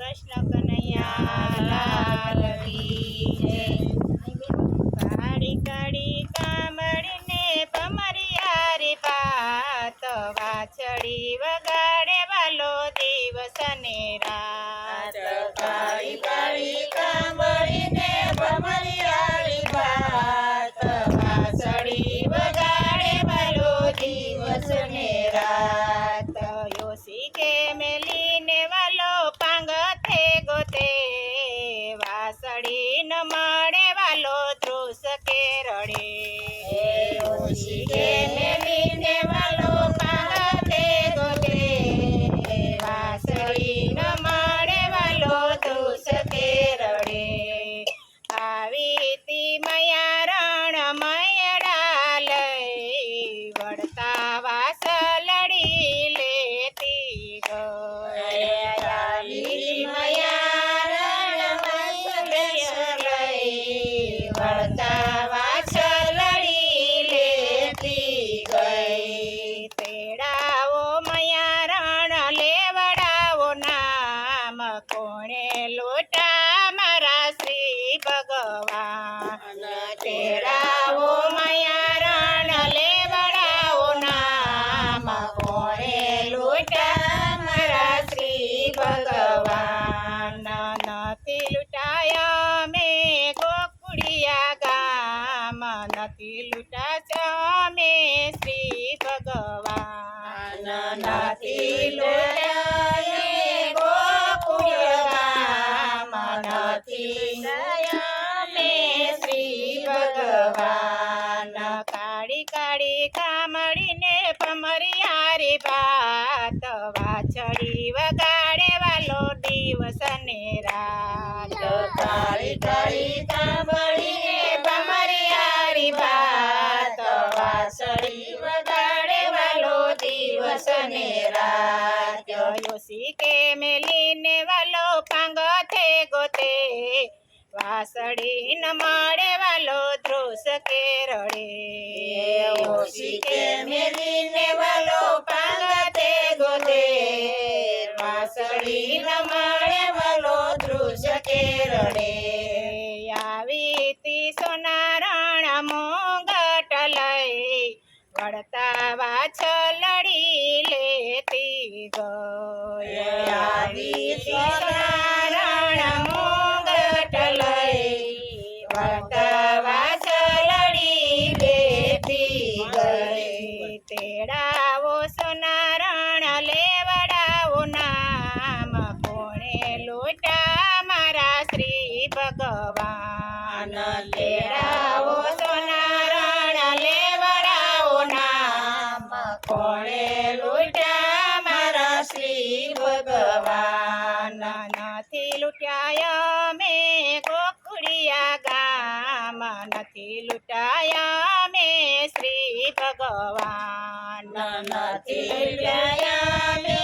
કૃષ્ણ કનૈયા લાલ જય. કાળી કાળી કામડીને પમરિયારી પાત વાછડી વગા સને રાત્યો કે મેલીને વાલો પાંગ થે ગોતે. વાસડી ન માળે વાલો ધ્રુસ કે રડે ઓસી કે મેલીને વાલો પાંગ થે ગોતે. વાસડી ન વાલો ધ્રુસ કે રડે વ્યાયા મે શ્રી ભગવાન નથી વ્યાયા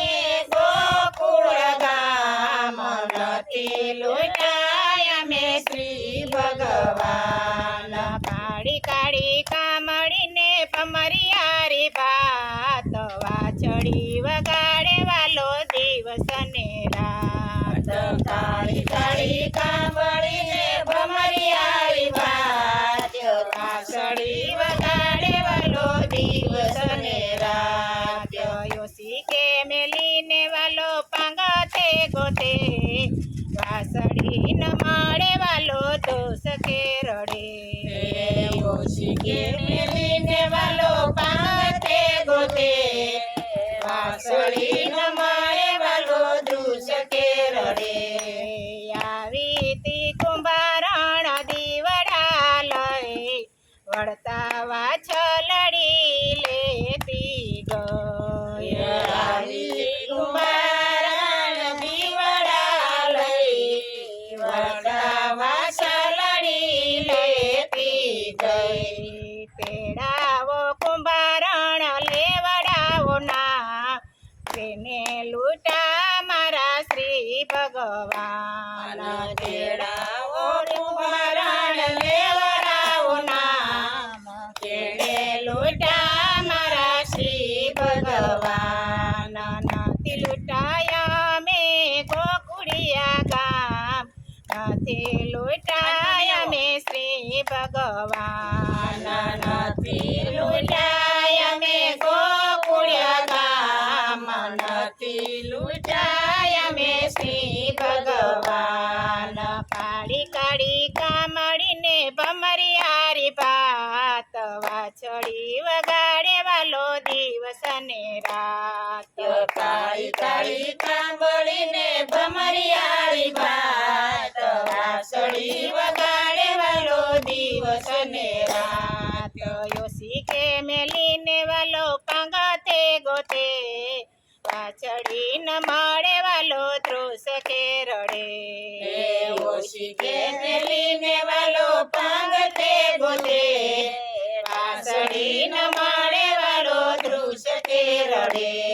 નથી લૂંટાય અમે શ્રી ભગવાન. નથી લૂંટાય અમે ગોકુળિયા ગામ નથી શ્રી ભગવાન. કાળી કાઢી કામડીને ભમરિયારી ભાત, વાછડી વગાડે વાલો દિવસ ને રાત. કાળી કાળી કાંબળીને ભમરિયાળી ભાત વાસળી ન મળે વાલો ધ્રુસ તે રડે.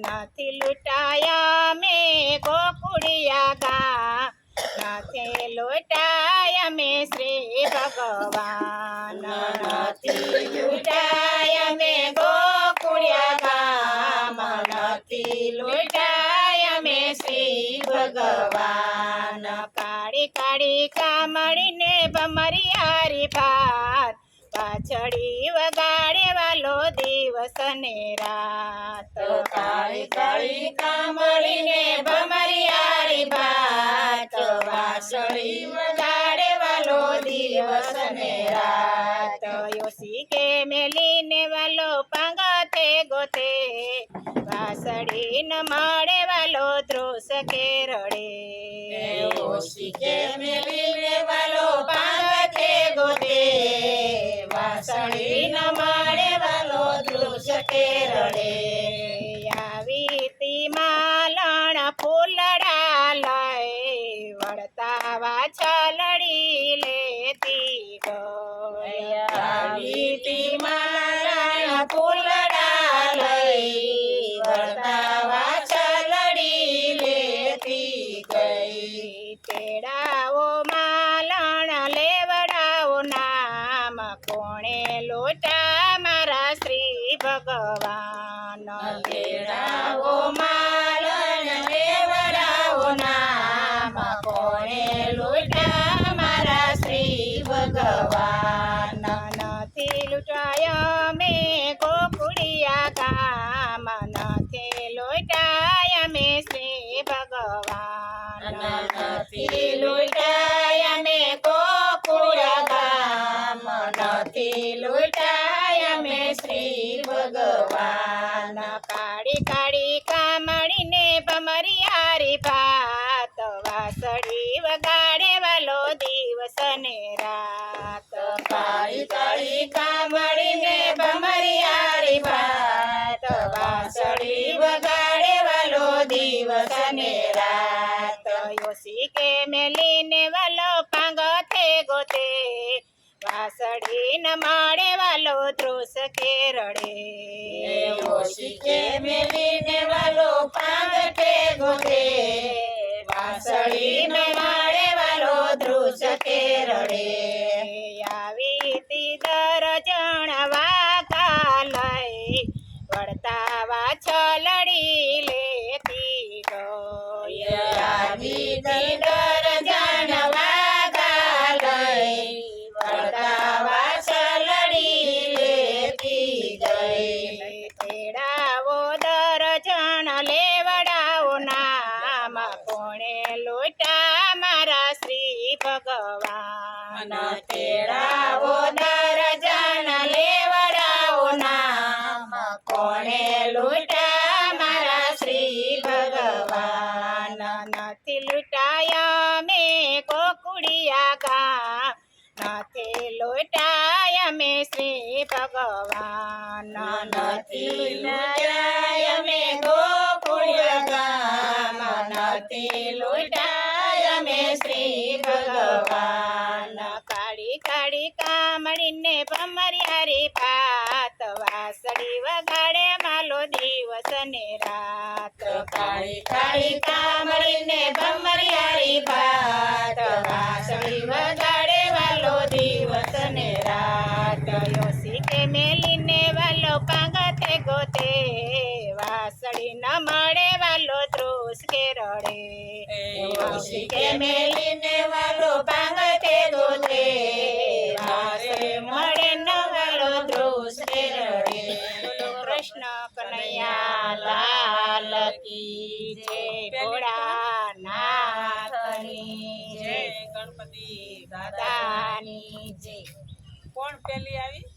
નથી લૂંટાયા મેં ગોકુડિયા ગા. નથી લૂંટાયા મેં શ્રી ભગવાન. નથી લૂંટાય અમે ગોકુળિયા ગામ નથી લૂંટાય શ્રી ભગવાન. કાળી કાળી કામળીને ભમરી હારી ભાત. પાછળી વગાડે વાલો દિવસ ને રાત કાળી કાળી કામળીને હારી ભાત. પાછળી વગાડે વાલો દિવસ ને રાત. યોશી કે મેલીને વાલો પાંગતે ગોતે. વાસળી ન મળે વાલો ધ્રુસ કે રડે વાસળી ન મળે વાલો દૃશ કે રડે. ભગવાન લેવડાવો માલણ લેવડાવો નામ કોણે લૂંટા મારા શ્રી ભગવાન નથી લૂંટાયા? ભમરિયારી ભાત વાસળી ન મળે વાલો ધ્રુસ કે રડે ઓશી કે મેલીને વાલો પાંગટે ગોતે. વાસળી ન માળે વાલો ધ્રુસ કે રડે આવી તી દરજણ વાઘા લઈ વળતા વાછલડી લેતી ગો આવી તી જાણવા લોટા મારા શ્રી ભગવાન. તેરાવો દરજન લેવડાવો નામ. કોણે લૂંટા મારા શ્રી ભગવાન? નથી લૂંટાયા મે કોકુડિયા ગા નથી લૂંટાયા મે શ્રી ભગવાન. નથી લૂંટાય મે ગોકુળ ભાત વાસળી વગાડે માલો દિવસ ને રાત. કાળી કાળી કામળીને ભમરિયાળી ભાત વાસળી વગાડે વાલો દિવસ ને રાત. યોસી કે મેલીને વાલો પાંગતે ગોતે વાસળી ન મળે વાલો ધ્રુસ કે રડે કે મેલીને વાલો કોણ પેલી આવી?